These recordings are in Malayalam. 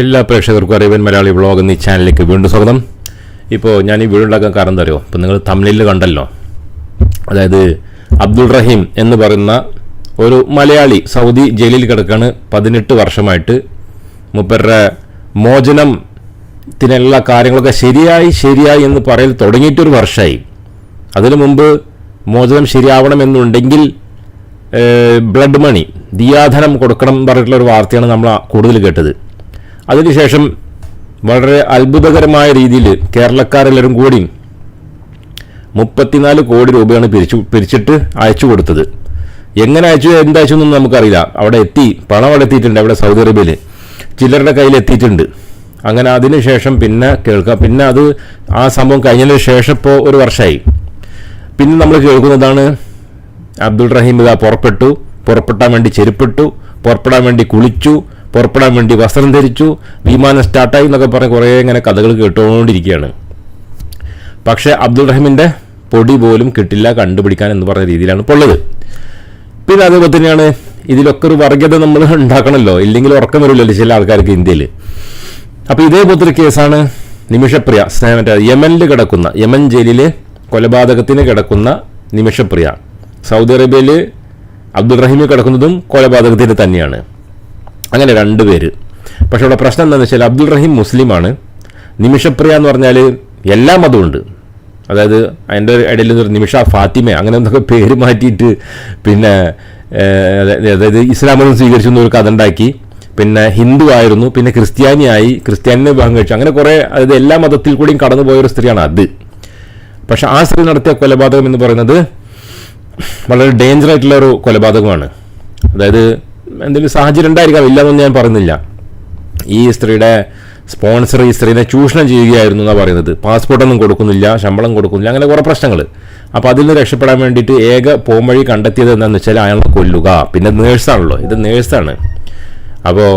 എല്ലാ പ്രേക്ഷകർക്കും അറിവൻ മലയാളി വ്ളോഗ് എന്നീ ചാനലിലേക്ക് വീണ്ടും സ്വാഗതം. ഇപ്പോൾ ഞാൻ ഈ വീഡിയോ ഉണ്ടാക്കാൻ കാരണം എന്താ അറിയോ? ഇപ്പോൾ നിങ്ങൾ തമിഴിൽ കണ്ടല്ലോ. അതായത് അബ്ദുൾ റഹീം എന്ന് പറയുന്ന ഒരു മലയാളി സൗദി ജയിലിൽ കിടക്കാണ് പതിനെട്ട് വർഷമായിട്ട്. മുപ്പരുടെ മോചനം ത്തിനെല്ലാ കാര്യങ്ങളൊക്കെ ശരിയായി ശരിയായി എന്ന് പറയൽ തുടങ്ങിയിട്ടൊരു വർഷമായി അതിനു മുമ്പ് മോചനം ശരിയാവണമെന്നുണ്ടെങ്കിൽ ബ്ലഡ് മണി ദിയാധനം കൊടുക്കണം പറഞ്ഞിട്ടുള്ള ഒരു വാർത്തയാണ് നമ്മൾ കൂടുതൽ കേട്ടത്. അതിനുശേഷം വളരെ അത്ഭുതകരമായ രീതിയിൽ കേരളക്കാരെല്ലാവരും കൂടി മുപ്പത്തിനാല് കോടി രൂപയാണ് പിരിച്ചു പിരിച്ചിട്ട് അയച്ചു കൊടുത്തത്. എങ്ങനെ അയച്ചു എന്തയച്ചു എന്നൊന്നും നമുക്കറിയില്ല. അവിടെ എത്തി പണം അവിടെ എത്തിയിട്ടുണ്ട് അവിടെ സൗദി അറേബ്യയിൽ ചിലരുടെ കയ്യിൽ എത്തിയിട്ടുണ്ട്. അങ്ങനെ അതിനുശേഷം പിന്നെ കേൾക്കാം പിന്നെ അത് ആ സംഭവം കഴിഞ്ഞതിന് ശേഷം ഇപ്പോൾ ഒരു വർഷമായി പിന്നെ നമ്മൾ കേൾക്കുന്നതാണ് അബ്ദുൾ റഹീം ഇതാ പുറപ്പെട്ടു പുറപ്പെടാൻ വേണ്ടി ചെരുപ്പിട്ടു പുറപ്പെടാൻ വേണ്ടി കുളിച്ചു പുറപ്പെടാൻ വേണ്ടി വസ്ത്രം ധരിച്ചു വിമാനം സ്റ്റാർട്ടായി എന്നൊക്കെ പറഞ്ഞ് കുറേ ഇങ്ങനെ കഥകൾ കേട്ടുകൊണ്ടിരിക്കുകയാണ്. പക്ഷേ അബ്ദുൾ റഹീമിന്റെ പൊടി പോലും കിട്ടില്ല കണ്ടുപിടിക്കാൻ എന്ന് പറഞ്ഞ രീതിയിലാണ് ഇപ്പോൾ ഉള്ളത്. പിന്നെ അതേപോലെ തന്നെയാണ് ഇതിലൊക്കെ ഒരു വർഗത നമ്മൾ ഉണ്ടാക്കണമല്ലോ ഇല്ലെങ്കിൽ ഉറക്കം വരില്ലല്ലോ ചില ആൾക്കാർക്ക് ഇന്ത്യയിൽ. അപ്പോൾ ഇതേപോലത്തെ ഒരു കേസാണ് നിമിഷപ്രിയ സ്നേഹമറ്റ മറ്റേ യമനിൽ കിടക്കുന്ന യമൻ ജയിലിൽ കൊലപാതകത്തിന് കിടക്കുന്ന നിമിഷപ്രിയ. സൗദി അറേബ്യയിൽ അബ്ദുൾ റഹീമിൽ കിടക്കുന്നതും കൊലപാതകത്തിന് തന്നെയാണ്. അങ്ങനെ രണ്ട് പേര്. പക്ഷേ ഇവിടെ പ്രശ്നം എന്താണെന്ന് വെച്ചാൽ അബ്ദുൾ റഹീം മുസ്ലിമാണ്. നിമിഷപ്രിയ എന്ന് പറഞ്ഞാൽ എല്ലാ മതമുണ്ട് അതായത് അതിന്റെ ഇടയിൽ നിന്ന് നിമിഷ ഫാത്തിമ അങ്ങനെ എന്തൊക്കെ പേര് മാറ്റിയിട്ട് പിന്നെ അതായത് ഇസ്ലാം മതം സ്വീകരിച്ചു എന്നൊരു കഥ ഉണ്ടാക്കി. പിന്നെ ഹിന്ദു ആയിരുന്നു പിന്നെ ക്രിസ്ത്യാനിയായി ക്രിസ്ത്യാനിനെ വിവാഹം കഴിച്ചു. അങ്ങനെ കുറേ അതായത് എല്ലാ മതത്തിൽ കൂടിയും കടന്നു പോയ ഒരു സ്ത്രീയാണ് അത്. പക്ഷെ ആ സ്ത്രീ നടത്തിയ കൊലപാതകം എന്ന് പറയുന്നത് വളരെ ഡേഞ്ചർ ആയിട്ടുള്ള ഒരു കൊലപാതകമാണ്. അതായത് എന്തെങ്കിലും സാഹചര്യം ഉണ്ടായിരിക്കാം ഇല്ലെന്നൊന്നും ഞാൻ പറയുന്നില്ല. ഈ സ്ത്രീയുടെ സ്പോൺസർ ഈ സ്ത്രീനെ ചൂഷണം ചെയ്യുകയായിരുന്നു എന്നാണ് പറയുന്നത്. പാസ്പോർട്ടൊന്നും കൊടുക്കുന്നില്ല ശമ്പളം കൊടുക്കുന്നില്ല അങ്ങനെ കുറേ പ്രശ്നങ്ങൾ അപ്പോൾ അതിൽ നിന്ന് രക്ഷപ്പെടാൻ വേണ്ടിയിട്ട് ഏക പോംവഴി കണ്ടെത്തിയത് എന്താണെന്ന് വെച്ചാൽ അയാളെ കൊല്ലുക. പിന്നെ നേഴ്സാണല്ലോ ഇത് നേഴ്സാണ്. അപ്പോൾ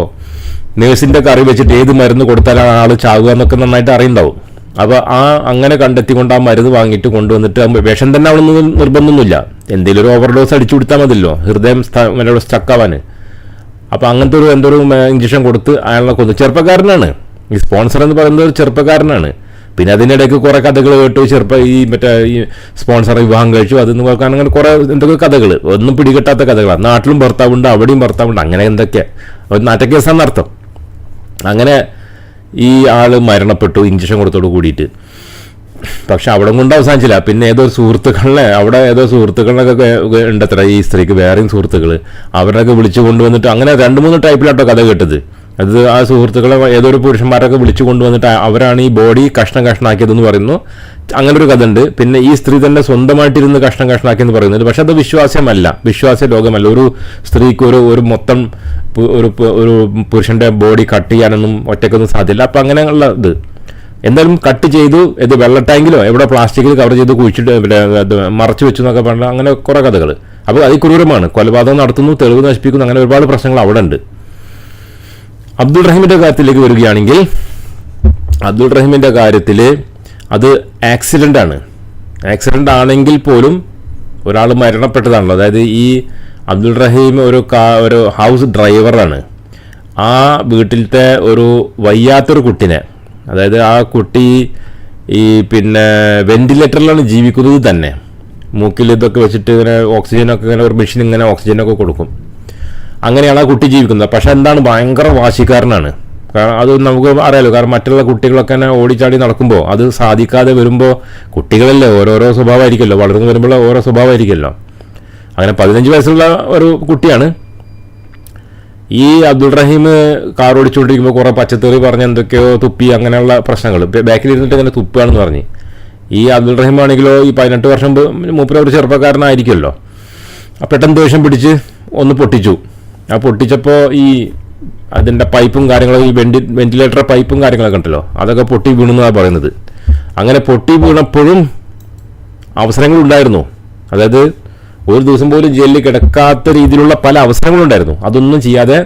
നേഴ്സിന്റെ കറി വെച്ചിട്ട് ഏത് മരുന്ന് കൊടുത്താലാണ് ആൾ ചാവുക എന്നൊക്കെ നന്നായിട്ട് അറിയുണ്ടാവും അപ്പോൾ ആ അങ്ങനെ കണ്ടെത്തിക്കൊണ്ട് ആ മരുന്ന് വാങ്ങിയിട്ട് കൊണ്ടുവന്നിട്ട് വിഷം തന്നെ അവളൊന്നും നിർബന്ധമൊന്നുമില്ല. എന്തെങ്കിലും ഒരു ഓവർഡോസ് അടിച്ചു കൊടുത്താൽ മതിയല്ലോ. ഹൃദയം സ്റ്റക്കാവാൻ അപ്പോൾ അങ്ങനത്തെ ഒരു എന്തൊരു ഇഞ്ചക്ഷൻ കൊടുത്ത് അയാളെ കൊന്നു. ചെറുപ്പക്കാരനാണ്. ഈ സ്പോൺസർ എന്ന് പറയുന്നത് ഒരു ചെറുപ്പക്കാരനാണ്. പിന്നെ അതിനിടയ്ക്ക് കുറേ കഥകൾ കേട്ടു. ചെറുപ്പ ഈ മറ്റേ ഈ സ്പോൺസർ വിവാഹം കഴിച്ചു. അതെന്ന് പറഞ്ഞാൽ അങ്ങനെ കുറേ എന്തൊക്കെ കഥകൾ ഒന്നും പിടികിട്ടാത്ത കഥകളാണ് നാട്ടിലും ഭർത്താവുണ്ട് അവിടെയും ഭർത്താവുണ്ട്. അങ്ങനെ എന്തൊക്കെ. ഒരു നാറ്റക്കേസാന്ന് അർത്ഥം. അങ്ങനെ ഈ ആൾ മരണപ്പെട്ടു ഇഞ്ചക്ഷൻ കൊടുത്തോട് കൂടിയിട്ട്. പക്ഷെ അവിടെ കൊണ്ട് അവസാനിച്ചില്ല. പിന്നെ ഏതോ സുഹൃത്തുക്കളെ അവിടെ ഏതോ സുഹൃത്തുക്കളൊക്കെ ഉണ്ടത്ര ഈ സ്ത്രീക്ക് വേറെയും സുഹൃത്തുക്കൾ അവരൊക്കെ വിളിച്ചു കൊണ്ടുവന്നിട്ട് അങ്ങനെ രണ്ട് മൂന്ന് ടൈപ്പിലാട്ടോ കഥ കേട്ടത്. അത് ആ സുഹൃത്തുക്കളെ ഏതോ ഒരു പുരുഷന്മാരൊക്കെ വിളിച്ചു കൊണ്ടുവന്നിട്ട് അവരാണ് ഈ ബോഡി കഷ്ണം കഷ്ണാക്കിയതെന്ന് പറയുന്നു. അങ്ങനെ ഒരു കഥ ഉണ്ട് പിന്നെ ഈ സ്ത്രീ തന്നെ സ്വന്തമായിട്ടിരുന്ന് കഷ്ണം കഷ്ണാക്കിയെന്ന് പറയുന്നത്. പക്ഷെ അത് വിശ്വാസ്യമല്ല. വിശ്വാസ ലോകമല്ല. ഒരു സ്ത്രീക്ക് ഒരു ഒരു മൊത്തം ഒരു പുരുഷന്റെ ബോഡി കട്ട് ചെയ്യാനൊന്നും ഒറ്റയ്ക്കൊന്നും സാധ്യല്ല. അപ്പം അങ്ങനെയുള്ള ഇത്. എന്തായാലും കട്ട് ചെയ്തു. ഇത് വെള്ള ടാങ്കിലോ എവിടെ പ്ലാസ്റ്റിക്കിൽ കവർ ചെയ്ത് കുഴിച്ചിട്ട് പിന്നെ മറച്ചു വെച്ചു എന്നൊക്കെ പറഞ്ഞാൽ അങ്ങനെ കുറേ കഥകൾ അപ്പോൾ അത് ക്രൂരമാണ്. കൊലപാതകം നടത്തുന്നു തെളിവ് നശിപ്പിക്കുന്നു അങ്ങനെ ഒരുപാട് പ്രശ്നങ്ങൾ അവിടെ ഉണ്ട്. അബ്ദുൾ റഹീമിന്റെ കാര്യത്തിലേക്ക് വരികയാണെങ്കിൽ അബ്ദുൾ റഹീമിന്റെ കാര്യത്തിൽ അത് ആക്സിഡന്റ് ആണ്. ആക്സിഡന്റ് ആണെങ്കിൽ പോലും ഒരാൾ മരണപ്പെട്ടതാണല്ലോ. അതായത് ഈ അബ്ദുൾ റഹീം ഒരു കാ ഒരു ഹൗസ് ഡ്രൈവറാണ് ആ വീട്ടിലത്തെ ഒരു വയ്യാത്തൊരു കുട്ടിനെ അതായത് ആ കുട്ടി ഈ പിന്നെ വെന്റിലേറ്ററിലാണ് ജീവിക്കുന്നത് തന്നെ. മൂക്കിൽ ഇതൊക്കെ വെച്ചിട്ട് ഇങ്ങനെ ഓക്സിജനൊക്കെ ഇങ്ങനെ ഒരു മെഷീൻ ഇങ്ങനെ ഓക്സിജനൊക്കെ കൊടുക്കും. അങ്ങനെയാണ് ആ കുട്ടി ജീവിക്കുന്നത്. പക്ഷേ എന്താണ് ഭയങ്കര വാശിക്കാരനാണ്. കാരണം അത് നമുക്ക് അറിയാലോ കാരണം മറ്റുള്ള കുട്ടികളൊക്കെ തന്നെ ഓടിച്ചാടി നടക്കുമ്പോൾ അത് സാധിക്കാതെ വരുമ്പോൾ കുട്ടികളല്ലേ ഓരോരോ സ്വഭാവമായിരിക്കുമല്ലോ വളർന്നു വരുമ്പോൾ ഓരോ സ്വഭാവമായിരിക്കുമല്ലോ. അങ്ങനെ പതിനഞ്ച് വയസ്സുള്ള ഒരു കുട്ടിയാണ്. ഈ അബ്ദുൾ റഹീം കാർ ഓടിച്ചുകൊണ്ടിരിക്കുമ്പോൾ കുറേ പച്ചത്തേറി പറഞ്ഞ് എന്തൊക്കെയോ തുപ്പി അങ്ങനെയുള്ള പ്രശ്നങ്ങൾ. ബാക്കിൽ ഇരുന്നിട്ട് ഇങ്ങനെ തുപ്പുകയാണെന്ന് പറഞ്ഞ്. ഈ അബ്ദുൾ റഹീം ആണെങ്കിലോ ഈ പതിനെട്ട് വർഷം മൂപ്പര ഒരു ചെറുപ്പക്കാരനായിരിക്കുമല്ലോ. പെട്ടെന്ന് ദേഷ്യം പിടിച്ച് ഒന്ന് പൊട്ടിച്ചു. ആ പൊട്ടിച്ചപ്പോൾ ഈ അതിന്റെ പൈപ്പും കാര്യങ്ങളും ഈ വെന്റി വെന്റിലേറ്റർ പൈപ്പും കാര്യങ്ങളൊക്കെ ഉണ്ടല്ലോ അതൊക്കെ പൊട്ടി വീണെന്നാണ് പറയുന്നത്. അങ്ങനെ പൊട്ടി വീണപ്പോഴും അവസരങ്ങളുണ്ടായിരുന്നു. അതായത് ഒരു ദിവസം പോലും ജയിലിൽ കിടക്കാത്ത രീതിയിലുള്ള പല അവസരങ്ങളുണ്ടായിരുന്നു. അതൊന്നും ചെയ്യാതെ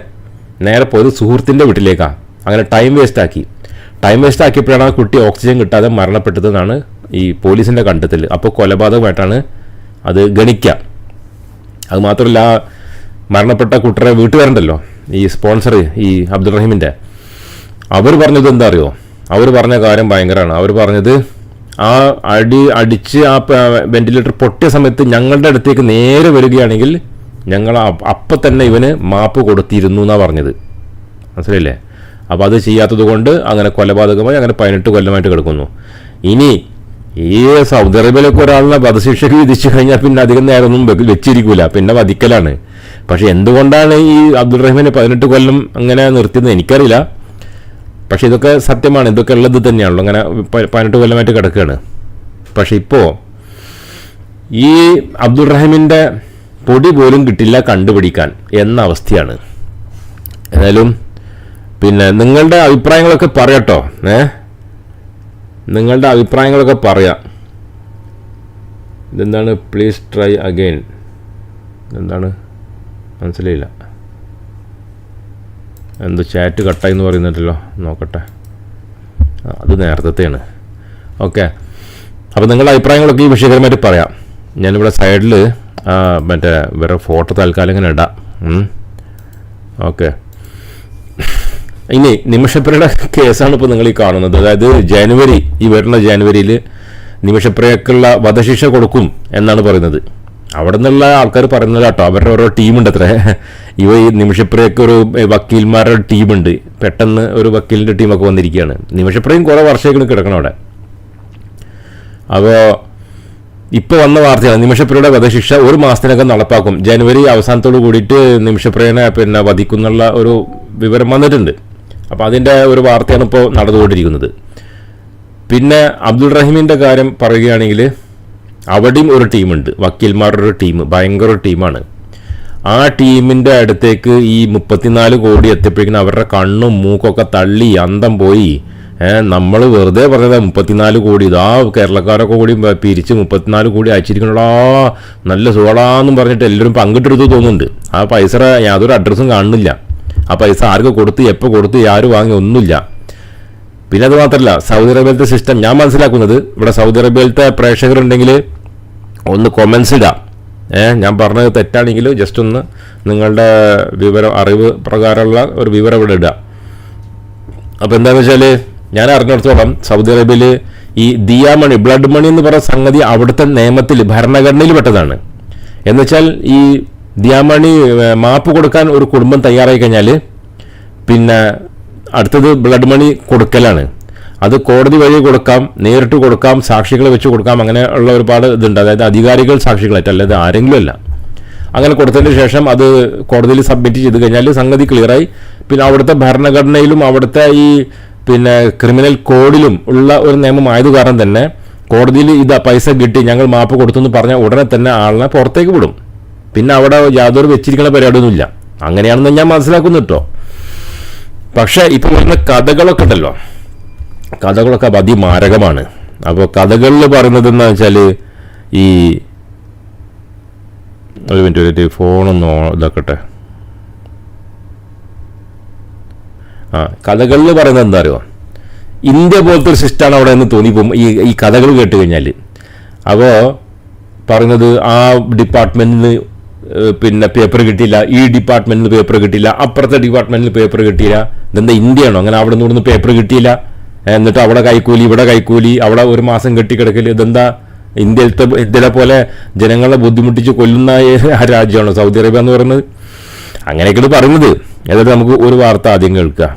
നേരെ പോയത് സുഹൃത്തിന്റെ വീട്ടിലേക്കാണ് അങ്ങനെ ടൈം വേസ്റ്റ് ആക്കി. ടൈം വേസ്റ്റ് ആക്കിയപ്പോഴാണ് ആ കുട്ടി ഓക്സിജൻ കിട്ടാതെ മരണപ്പെട്ടതെന്നാണ് ഈ പോലീസിന്റെ കണ്ടെത്തൽ. അപ്പോൾ കൊലപാതകമായിട്ടാണ് അത് ഗണിക്കുക അത് മാത്രമല്ല മരണപ്പെട്ട കുട്ടറെ വീട്ടുകാരുണ്ടല്ലോ ഈ സ്പോൺസർ ഈ അബ്ദുൾ റഹീമിന്റെ അവർ പറഞ്ഞത് എന്താ അറിയോ? അവർ പറഞ്ഞ കാര്യം ഭയങ്കരമാണ്. അവർ പറഞ്ഞത് ആ അടി അടിച്ച് ആ വെന്റിലേറ്റർ പൊട്ടിയ സമയത്ത് ഞങ്ങളുടെ അടുത്തേക്ക് നേരെ വരികയാണെങ്കിൽ ഞങ്ങൾ അപ്പ- തന്നെ ഇവന് മാപ്പ് കൊടുത്തിരുന്നു എന്നാണ് പറഞ്ഞത്. മനസ്സിലായില്ലേ? അപ്പോൾ അത് ചെയ്യാത്തത് കൊണ്ട് അങ്ങനെ കൊലപാതകമായി അങ്ങനെ പതിനെട്ട് കൊല്ലമായിട്ട് കിടക്കുന്നു. ഇനി ഈ സൗദി അറേബ്യയിലൊക്കെ ഒരാളിനെ വധശിക്ഷ വിധിച്ചു കഴിഞ്ഞാൽ പിന്നെ അധികം നേരമൊന്നും വെച്ചിരിക്കില്ല വെച്ചിരിക്കൂല. പിന്നെ വധിക്കലാണ്. പക്ഷേ എന്തുകൊണ്ടാണ് ഈ അബ്ദുൾ റഹ്മാനെ പതിനെട്ട് കൊല്ലം അങ്ങനെ നിർത്തിയത് എനിക്കറിയില്ല. പക്ഷെ ഇതൊക്കെ സത്യമാണ് ഇതൊക്കെ ഉള്ളത് തന്നെയാണല്ലോ. അങ്ങനെ പതിനെട്ട് കൊല്ലമായിട്ട് കിടക്കുകയാണ്. പക്ഷേ ഇപ്പോൾ ഈ അബ്ദുൾ റഹീമിന്റെ പൊടി പോലും കിട്ടില്ല കണ്ടുപിടിക്കാൻ എന്ന അവസ്ഥയാണ്. ഏതായാലും പിന്നെ നിങ്ങളുടെ അഭിപ്രായങ്ങളൊക്കെ പറയട്ടോ ഏ? നിങ്ങളുടെ അഭിപ്രായങ്ങളൊക്കെ പറയാം. ഇതെന്താണ്? പ്ലീസ് ട്രൈ അഗെയിൻ എന്താണ് മനസ്സിലായില്ല. എന്തോ ചാറ്റ് കട്ടായി എന്ന് പറയുന്നുണ്ടല്ലോ നോക്കട്ടെ. അത് നേരത്തെയാണ് ഓക്കെ. അപ്പോൾ നിങ്ങളുടെ അഭിപ്രായങ്ങളൊക്കെ ഈ വിഷയകരമായിട്ട് പറയാം. ഞാനിവിടെ സൈഡിൽ മറ്റേ വേറെ ഫോട്ടോ തൽക്കാലം ഇങ്ങനെ ഇടാം. ഓക്കെ. ഇനി നിമിഷപ്രിയയുടെ കേസാണ് ഇപ്പോൾ നിങ്ങൾ ഈ കാണുന്നത്. അതായത് ജനുവരി ഈ വരുന്ന ജനുവരിയിൽ നിമിഷപ്രിയക്കുള്ള വധശിക്ഷ കൊടുക്കും എന്നാണ് പറയുന്നത്. അവിടെ നിന്നുള്ള ആൾക്കാർ പറയുന്നത് കേട്ടോ അവരുടെ ഓരോ ടീമുണ്ട് അത്ര ഇവ ഈ നിമിഷപ്രയൊക്കെ ഒരു വക്കീൽമാരുടെ ടീമുണ്ട്. പെട്ടെന്ന് ഒരു വക്കീലിന്റെ ടീമൊക്കെ വന്നിരിക്കുകയാണ്. നിമിഷപ്രയും കുറേ വർഷങ്ങൾ കിടക്കണം അവിടെ. അപ്പോൾ ഇപ്പോൾ വന്ന വാർത്തയാണ് നിമിഷപ്രിയയുടെ വധശിക്ഷ ഒരു മാസത്തിനകം നടപ്പാക്കും. ജനുവരി അവസാനത്തോട് കൂടിയിട്ട് നിമിഷപ്രിയനെ പിന്നെ വധിക്കുന്നുള്ള ഒരു വിവരം വന്നിട്ടുണ്ട്. അപ്പോൾ അതിന്റെ ഒരു വാർത്തയാണ് ഇപ്പോൾ നടന്നുകൊണ്ടിരിക്കുന്നത്. പിന്നെ അബ്ദുൾ റഹീമിന്റെ കാര്യം പറയുകയാണെങ്കിൽ അവിടെയും ഒരു ടീമുണ്ട്. വക്കീൽമാരുടെ ഒരു ടീം ഭയങ്കര ഒരു ടീമാണ്. ആ ടീമിന്റെ അടുത്തേക്ക് ഈ മുപ്പത്തിനാല് കോടി എത്തിയപ്പോഴേക്കും അവരുടെ കണ്ണും മൂക്കൊക്കെ തള്ളി അന്തം പോയി. നമ്മൾ വെറുതെ പറഞ്ഞത് മുപ്പത്തിനാല് കോടി. ഇതാ കേരളക്കാരൊക്കെ കൂടി പിരിച്ച് മുപ്പത്തിനാല് കോടി അയച്ചിരിക്കണടാ. നല്ല സുഖടാന്നും പറഞ്ഞിട്ട് എല്ലാവരും പങ്കിട്ടെടുത്ത് തോന്നുന്നുണ്ട്. ആ പൈസ യാതൊരു അഡ്രസ്സും കാണുന്നില്ല. ആ പൈസ ആർക്ക് കൊടുത്ത് എപ്പോൾ കൊടുത്ത് ആര് വാങ്ങി ഒന്നുമില്ല. പിന്നെ അത് മാത്രമല്ല സൗദി അറേബ്യയിലത്തെ സിസ്റ്റം ഞാൻ മനസ്സിലാക്കുന്നത് ഇവിടെ സൗദി അറേബ്യയിലത്തെ പ്രേക്ഷകരുണ്ടെങ്കിൽ ഒന്ന് കൊമൻസ് ഇടാം. ഏ ഞാൻ പറഞ്ഞത് തെറ്റാണെങ്കിൽ ജസ്റ്റ് ഒന്ന് നിങ്ങളുടെ വിവരം അറിവ് പ്രകാരമുള്ള ഒരു വിവരം ഇവിടെ ഇടുക അപ്പോൾ എന്താണെന്ന് വെച്ചാൽ ഞാൻ അറിഞ്ഞിടത്തോളം സൗദി അറേബ്യയിൽ ഈ ദിയാ മണി ബ്ലഡ് മണി എന്ന് പറയുന്ന സംഗതി അവിടുത്തെ നിയമത്തിൽ ഭരണഘടനയിൽ പെട്ടതാണ്. എന്നുവെച്ചാൽ ഈ ദിയാമണി മണി മാപ്പ് കൊടുക്കാൻ ഒരു കുടുംബം തയ്യാറായി കഴിഞ്ഞാൽ പിന്നെ അടുത്തത് ബ്ലഡ് മണി കൊടുക്കലാണ്. അത് കോടതി വഴി കൊടുക്കാം നേരിട്ട് കൊടുക്കാം സാക്ഷികളെ വെച്ച് കൊടുക്കാം അങ്ങനെ ഉള്ള ഒരുപാട് ഇതുണ്ട്. അതായത് അധികാരികൾ സാക്ഷികളായിട്ട് അല്ലാതെ ആരെങ്കിലും അല്ല. അങ്ങനെ കൊടുത്തതിന് ശേഷം അത് കോടതിയിൽ സബ്മിറ്റ് ചെയ്ത് കഴിഞ്ഞാൽ സംഗതി ക്ലിയറായി പിന്നെ അവിടുത്തെ ഭരണഘടനയിലും അവിടുത്തെ ഈ പിന്നെ ക്രിമിനൽ കോഡിലും ഉള്ള ഒരു നിയമം ആയത് കാരണം തന്നെ കോടതിയിൽ ഇത് പൈസ കിട്ടി ഞങ്ങൾ മാപ്പ് കൊടുത്തു എന്ന് പറഞ്ഞാൽ ഉടനെ തന്നെ ആളിനെ പുറത്തേക്ക് വിടും. പിന്നെ അവിടെ യാതൊരു വെച്ചിരിക്കുന്ന പരിപാടിയൊന്നുമില്ല. അങ്ങനെയാണെന്ന് ഞാൻ മനസ്സിലാക്കുന്നു കേട്ടോ. പക്ഷേ ഇപ്പോൾ വരുന്ന കഥകളൊക്കെ ഉണ്ടല്ലോ. കഥകളൊക്കെ അതിമാരകമാണ് അപ്പോൾ കഥകളിൽ പറയുന്നത് എന്താ വെച്ചാൽ ഈ ഒരു മിനിറ്റ് ഒരു ഫോണൊന്ന് ഇതാക്കട്ടെ. ആ കഥകളിൽ പറയുന്നത് എന്താ അറിയുമോ ഇന്ത്യ പോലത്തെ ഒരു സിസ്റ്റമാണ് അവിടെ എന്ന് തോന്നിപ്പോകും ഈ ഈ കഥകൾ കേട്ട് കഴിഞ്ഞാൽ അപ്പോൾ പറയുന്നത് ആ ഡിപ്പാർട്ട്മെന്റിന് പിന്നെ പേപ്പർ കിട്ടിയില്ല ഈ ഡിപ്പാർട്ട്മെന്റിന് പേപ്പർ കിട്ടിയില്ല അപ്പുറത്തെ ഡിപ്പാർട്ട്മെന്റിന് പേപ്പർ കിട്ടിയില്ല. ഇതെന്താ ഇന്ത്യയാണോ? അങ്ങനെ അവിടെ നിന്ന് പേപ്പർ കിട്ടിയില്ല. എന്നിട്ട് അവിടെ കൈക്കൂലി ഇവിടെ കൈക്കൂലി അവിടെ ഒരു മാസം കെട്ടിക്കിടക്കൽ ഇതെന്താ? ഇന്ത്യയിലത്തെ ഇന്ത്യയിലെ പോലെ ജനങ്ങളെ ബുദ്ധിമുട്ടിച്ച് കൊല്ലുന്ന ആ രാജ്യമാണ് സൗദി അറേബ്യ എന്ന് പറയുന്നത്. അങ്ങനെയൊക്കെയാണ് പറയുന്നത്. ഏതായാലും നമുക്ക് ഒരു വാർത്ത ആദ്യം കേൾക്കുക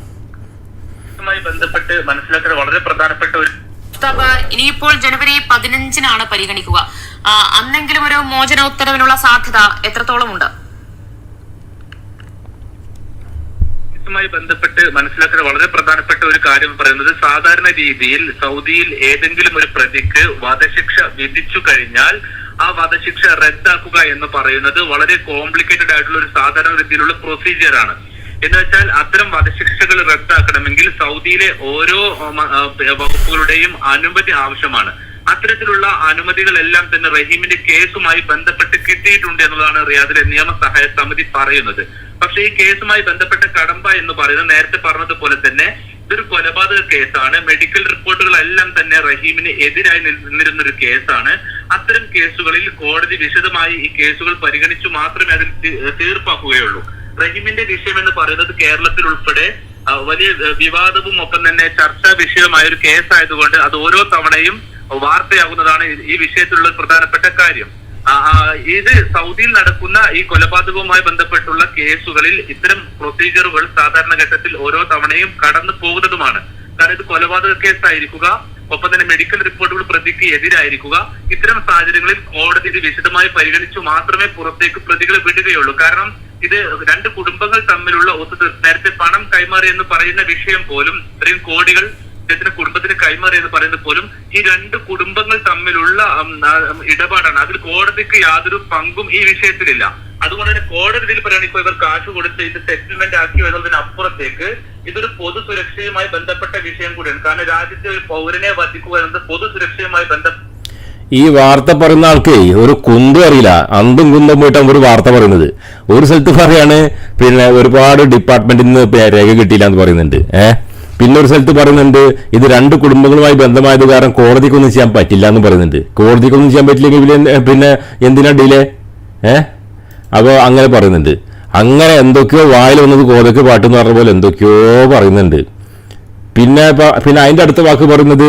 ബന്ധപ്പെട്ട് മനസ്സിലാക്കേണ്ട വളരെ പ്രധാനപ്പെട്ട ഒരു ഇനിയിപ്പോൾ ജനുവരി പതിനഞ്ചിനാണ് പരിഗണിക്കുക. അന്നെങ്കിലും ഒരു മോചന ഉത്തരവിനുള്ള സാധ്യത എത്രത്തോളം ഉണ്ട് ഇതുമായി ബന്ധപ്പെട്ട് മനസ്സിലാക്കുന്ന വളരെ പ്രധാനപ്പെട്ട ഒരു കാര്യം പറയുന്നത് സാധാരണ രീതിയിൽ സൗദിയിൽ ഏതെങ്കിലും ഒരു പ്രതിക്ക് വധശിക്ഷ വിധിച്ചു കഴിഞ്ഞാൽ ആ വധശിക്ഷ റദ്ദാക്കുക എന്ന് പറയുന്നത് വളരെ കോംപ്ലിക്കേറ്റഡ് ആയിട്ടുള്ള ഒരു സാധാരണ രീതിയിലുള്ള പ്രൊസീജിയർ ആണ്. എന്ന് വെച്ചാൽ അത്തരം വധശിക്ഷകൾ റദ്ദാക്കണമെങ്കിൽ സൗദിയിലെ ഓരോ വകുപ്പുകളുടെയും അനുമതി ആവശ്യമാണ്. അത്തരത്തിലുള്ള അനുമതികളെല്ലാം തന്നെ റഹീമിന്റെ കേസുമായി ബന്ധപ്പെട്ട് കിട്ടിയിട്ടുണ്ട് എന്നതാണ് റിയാദിലെ നിയമസഹായ സമിതി പറയുന്നത്. പക്ഷേ ഈ കേസുമായി ബന്ധപ്പെട്ട കടമ്പ എന്ന് പറയുന്നത് നേരത്തെ പറഞ്ഞതുപോലെ തന്നെ ഇതൊരു കൊലപാതക കേസാണ്. മെഡിക്കൽ റിപ്പോർട്ടുകളെല്ലാം തന്നെ റഹീമിന് എതിരായി നിന്നിരുന്ന ഒരു കേസാണ്. അത്തരം കേസുകളിൽ കോടതി വിശദമായി ഈ കേസുകൾ പരിഗണിച്ചു മാത്രമേ അതിൽ തീർപ്പാക്കുകയുള്ളൂ. റഹീമിന്റെ വിഷയം എന്ന് പറയുന്നത് കേരളത്തിൽ ഉൾപ്പെടെ വലിയ വിവാദവും ഒപ്പം തന്നെ ചർച്ചാ വിഷയമായ ഒരു കേസായതുകൊണ്ട് അത് ഓരോ തവണയും വാർത്തയാകുന്നതാണ് ഈ- വിഷയത്തിലുള്ള പ്രധാനപ്പെട്ട കാര്യം. ഇത് സൗദിയിൽ നടക്കുന്ന ഈ കൊലപാതകവുമായി ബന്ധപ്പെട്ടുള്ള കേസുകളിൽ ഇത്തരം പ്രൊസീജിയറുകൾ സാധാരണഘട്ടത്തിൽ ഓരോ തവണയും കടന്നു പോകുന്നതുമാണ്. കാരണം ഇത് കൊലപാതക കേസായിരിക്കുക ഒപ്പം തന്നെ മെഡിക്കൽ റിപ്പോർട്ടുകൾ പ്രതിക്ക് എതിരായിരിക്കുക ഇത്തരം സാഹചര്യങ്ങളിൽ കോടതി ഇത് വിശദമായി പരിഗണിച്ചു മാത്രമേ പുറത്തേക്ക് പ്രതികളെ വിടുകയുള്ളൂ. കാരണം ഇത് രണ്ട് കുടുംബങ്ങൾ തമ്മിലുള്ള ഒത്തുതീർപ്പ് നേരത്തെ പണം കൈമാറി എന്ന് പറയുന്ന വിഷയം പോലും ഇത്രയും കോടികൾ ഇദ്ദേഹത്തിന്റെ കുടുംബത്തിന് കൈമാറി എന്ന് പറയുന്നത് പോലും ഈ രണ്ട് കുടുംബങ്ങൾ തമ്മിലുള്ള ഇടപാടാണ്. അതിൽ കോടതിക്ക് യാതൊരു പങ്കും ഈ വിഷയത്തിലില്ല. അതുകൊണ്ട് തന്നെ കോടതി ഇതിൽ പറയുകയാണ് ഇപ്പൊ ഇവർ കാശ് കൊടുത്ത് ഇത് സെറ്റിൽമെന്റ് ആക്കി എന്നതിനപ്പുറത്തേക്ക് ഇതൊരു പൊതു സുരക്ഷയുമായി ബന്ധപ്പെട്ട വിഷയം കൂടിയാണ്. കാരണം രാജ്യത്തെ ഒരു പൗരനെ വധിക്കുക എന്നത് പൊതു സുരക്ഷയുമായി ബന്ധപ്പെട്ട ഈ വാർത്ത പറയുന്ന ആൾക്ക് ഒരു കുന്തും അറിയില്ല. അന്തും കുന്തും പോയിട്ടാണ് ഒരു വാർത്ത പറയുന്നത്. ഒരു സ്ഥലത്ത് പറയാണ് പിന്നെ ഒരുപാട് ഡിപ്പാർട്ട്മെന്റിൽ നിന്ന് രേഖ കിട്ടിയില്ല എന്ന് പറയുന്നുണ്ട്. ഏഹ്? പിന്നെ ഒരു സ്ഥലത്ത് പറയുന്നുണ്ട് ഇത് രണ്ട് കുടുംബങ്ങളുമായി ബന്ധമായത് കാരണം കോടതിക്കൊന്നും ചെയ്യാൻ പറ്റില്ല എന്ന് പറയുന്നുണ്ട്. കോടതിക്കൊന്നും ചെയ്യാൻ പറ്റില്ലെങ്കിൽ പിന്നെ എന്തിനാ ഡിലേ? ഏഹ് അപ്പോൾ അങ്ങനെ പറയുന്നുണ്ട്. അങ്ങനെ എന്തൊക്കെയോ വായിൽ വന്നത് കോതയ്ക്ക് പാട്ടെന്ന് പറഞ്ഞ പോലെ എന്തൊക്കെയോ പറയുന്നുണ്ട്. പിന്നെ പിന്നെ അതിന്റെ അടുത്ത വാക്ക് പറയുന്നത്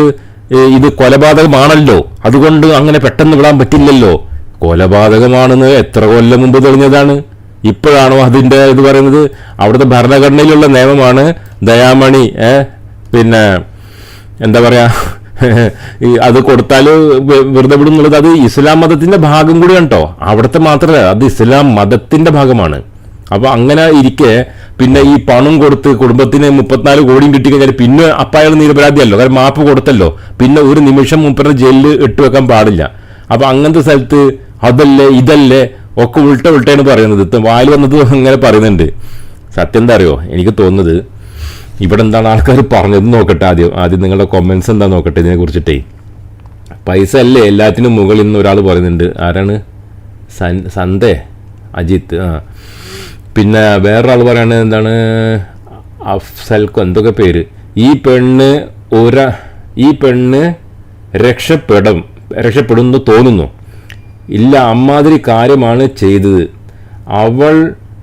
ഇത് കൊലപാതകമാണല്ലോ. അതുകൊണ്ട് അങ്ങനെ പെട്ടെന്ന് വിടാൻ പറ്റില്ലല്ലോ. കൊലപാതകമാണെന്ന് എത്ര കൊല്ലം മുമ്പ് തെളിഞ്ഞതാണ്? ഇപ്പോഴാണോ അതിന്റെ ഇത് പറയുന്നത്? അവിടുത്തെ ഭരണഘടനയിലുള്ള നിയമമാണ് ദയാമണി പിന്നെ എന്താ പറയുക ഈ അത് കൊടുത്താൽ വെറുതെ വിടും എന്നുള്ളത് അത് ഇസ്ലാം മതത്തിന്റെ ഭാഗം കൂടിയാണ് കേട്ടോ അവിടുത്തെ മാത്രമല്ല അത് ഇസ്ലാം മതത്തിന്റെ ഭാഗമാണ്. അപ്പോൾ അങ്ങനെ ഇരിക്കെ പിന്നെ ഈ പണം കൊടുത്ത് കുടുംബത്തിന് മുപ്പത്തിനാല് കോടിയും കിട്ടി കഴിഞ്ഞാൽ പിന്നെ അപ്പ അയാൾ നിരപരാധിയല്ലോ കാരണം മാപ്പ് കൊടുത്തല്ലോ. പിന്നെ ഒരു നിമിഷം മുപ്പറിന് ജയിലിൽ ഇട്ട് വെക്കാൻ പാടില്ല. അപ്പോൾ അങ്ങനത്തെ സ്ഥലത്ത് അതല്ലേ ഇതല്ലേ ഒക്കെ ഉൾട്ട ഉൾട്ടയാണ് പറയുന്നത്. വായിൽ വന്നത് അങ്ങനെ പറയുന്നുണ്ട്. സത്യം എന്താ അറിയോ? എനിക്ക് തോന്നുന്നത് ഇവിടെ എന്താണ് ആൾക്കാർ പറഞ്ഞത് നോക്കട്ടെ ആദ്യം. ആദ്യം നിങ്ങളുടെ കൊമൻസ് എന്താ നോക്കട്ടെ ഇതിനെ കുറിച്ചിട്ടേ പൈസ അല്ലേ? എല്ലാത്തിനും മുകളിൽ നിന്ന് ഒരാൾ പറയുന്നുണ്ട്. ആരാണ്? സൻ സന്തേ അജിത്ത്. ആ. പിന്നെ വേറൊരാൾ പറയുന്നത് എന്താണ്? അഫ്സൽക്കോ എന്തൊക്കെ പേര്? ഈ പെണ്ണ് ഒരാ ഈ പെണ്ണ് രക്ഷപ്പെടും രക്ഷപ്പെടുന്നു തോന്നുന്നു. ഇല്ല അമ്മാതിരി കാര്യമാണ് ചെയ്തത്. അവൾ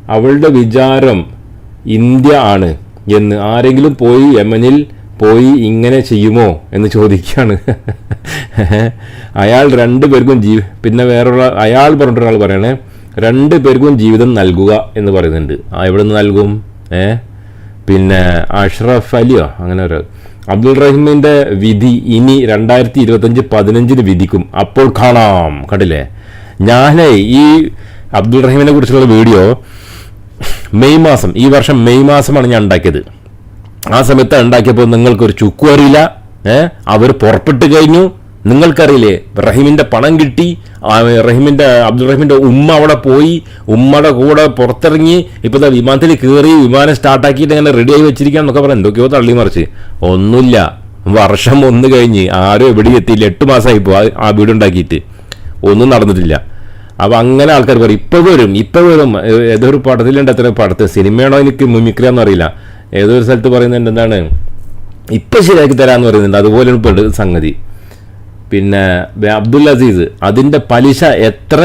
അവളുടെ വിചാരം ഇന്ത്യ ആണ് എന്ന് ആരെങ്കിലും പോയി യമനിൽ പോയി ഇങ്ങനെ ചെയ്യുമോ എന്ന് ചോദിക്കുകയാണ് അയാൾ രണ്ടു പേർക്കും പിന്നെ വേറൊരാൾ അയാൾ പറഞ്ഞിട്ടൊരാൾ പറയണേ രണ്ട് പേർക്കും ജീവിതം നൽകുക എന്ന് പറയുന്നുണ്ട്. ആ എവിടെ നിന്ന് നൽകും? ഏ? പിന്നെ അഷ്റഫ് അലിയോ? അങ്ങനെ ഒരു അബ്ദുൾ റഹീമിന്റെ വിധി ഇനി രണ്ടായിരത്തി ഇരുപത്തഞ്ച് പതിനഞ്ചിന് വിധിക്കും. അപ്പോൾ കാണാം. കണ്ടില്ലേ? ഞാനേ ഈ അബ്ദുൾ റഹീമിനെ കുറിച്ചുള്ള വീഡിയോ മെയ് മാസം ഈ വർഷം മെയ് മാസമാണ് ഞാൻ ഉണ്ടാക്കിയത്. ആ സമയത്ത് ഉണ്ടാക്കിയപ്പോൾ നിങ്ങൾക്കൊരു ചുക്കും അറിയില്ല. അവർ പുറപ്പെട്ട് കഴിഞ്ഞു. നിങ്ങൾക്കറിയില്ലേ റഹീമിന്റെ പണം കിട്ടി റഹീമിന്റെ റഹീമിന്റെ അബ്ദുൾ റഹീമിന്റെ ഉമ്മ അവിടെ പോയി ഉമ്മയുടെ കൂടെ പുറത്തിറങ്ങി ഇപ്പോൾ ഇതാ വിമാനത്തിൽ കയറി വിമാനം സ്റ്റാർട്ടാക്കിയിട്ട് ഇങ്ങനെ റെഡി ആയി വെച്ചിരിക്കാൻ എന്നൊക്കെ പറയാം എന്തൊക്കെയോ തള്ളി മറിച്ച്. ഒന്നുമില്ല. വർഷം ഒന്ന് കഴിഞ്ഞ് ആരും എവിടെയും എത്തിയില്ല. എട്ട് മാസമായി ഇപ്പോൾ ആ വീട് ഉണ്ടാക്കിയിട്ട്. ഒന്നും നടന്നിട്ടില്ല. അപ്പോൾ അങ്ങനെ ആൾക്കാർ പറയും ഇപ്പോൾ വരും ഇപ്പോൾ വരും. ഏതോ ഏതൊരു പടത്തിലുണ്ട് അത്ര പടത്ത്. സിനിമയാണോ എനിക്ക് മിമിക്രി മിമിക്രിയാന്ന് അറിയില്ല. ഏതൊരു സ്ഥലത്ത് പറയുന്നുണ്ട് എന്താണ് ഇപ്പം ശരിയാക്കി തരാമെന്ന് പറയുന്നുണ്ട്. അതുപോലെ ഇപ്പോൾ സംഗതി. പിന്നെ അബ്ദുൽ അസീസ് അതിന്റെ പലിശ എത്ര?